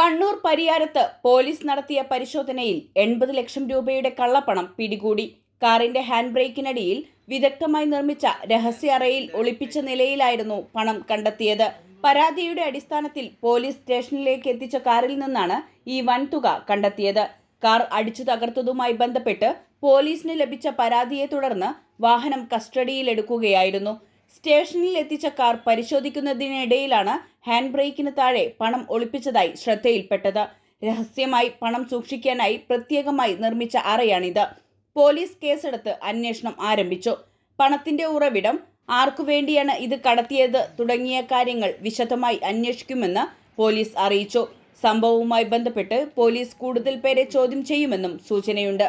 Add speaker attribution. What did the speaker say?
Speaker 1: Kannur പരിയാരത്ത് police നടത്തിയ പരിശോധനയിൽ എൺപത് ലക്ഷം രൂപയുടെ കള്ളപ്പണം പിടികൂടി. കാറിന്റെ ഹാൻഡ് ബ്രേക്കിനടിയിൽ വിദഗ്ധമായി നിർമ്മിച്ച രഹസ്യ അറയിൽ ഒളിപ്പിച്ച നിലയിലായിരുന്നു പണം കണ്ടെത്തിയത്. പരാതിയുടെ അടിസ്ഥാനത്തിൽ പോലീസ് സ്റ്റേഷനിലേക്ക് എത്തിച്ച കാറിൽ നിന്നാണ് ഈ വൻതുക കണ്ടെത്തിയത്. കാർ അടിച്ചു തകർത്തതുമായി ബന്ധപ്പെട്ട് പോലീസിന് ലഭിച്ച പരാതിയെ തുടർന്ന് വാഹനം കസ്റ്റഡിയിലെടുക്കുകയായിരുന്നു. സ്റ്റേഷനിൽ എത്തിച്ച കാർ പരിശോധിക്കുന്നതിനിടയിലാണ് ഹാൻഡ് ബ്രേക്കിന് താഴെ പണം ഒളിപ്പിച്ചതായി ശ്രദ്ധയിൽപ്പെട്ടത്. രഹസ്യമായി പണം സൂക്ഷിക്കാനായി പ്രത്യേകമായി നിർമ്മിച്ച അറയാണിത്. പോലീസ് കേസെടുത്ത് അന്വേഷണം ആരംഭിച്ചു. പണത്തിന്റെ ഉറവിടം ആർക്കു വേണ്ടിയാണ് ഇത് കടത്തിയത് തുടങ്ങിയ കാര്യങ്ങൾ വിശദമായി അന്വേഷിക്കുമെന്ന് പോലീസ് അറിയിച്ചു. സംഭവവുമായി ബന്ധപ്പെട്ട് പോലീസ് കൂടുതൽ പേരെ ചോദ്യം ചെയ്യുമെന്നും സൂചനയുണ്ട്.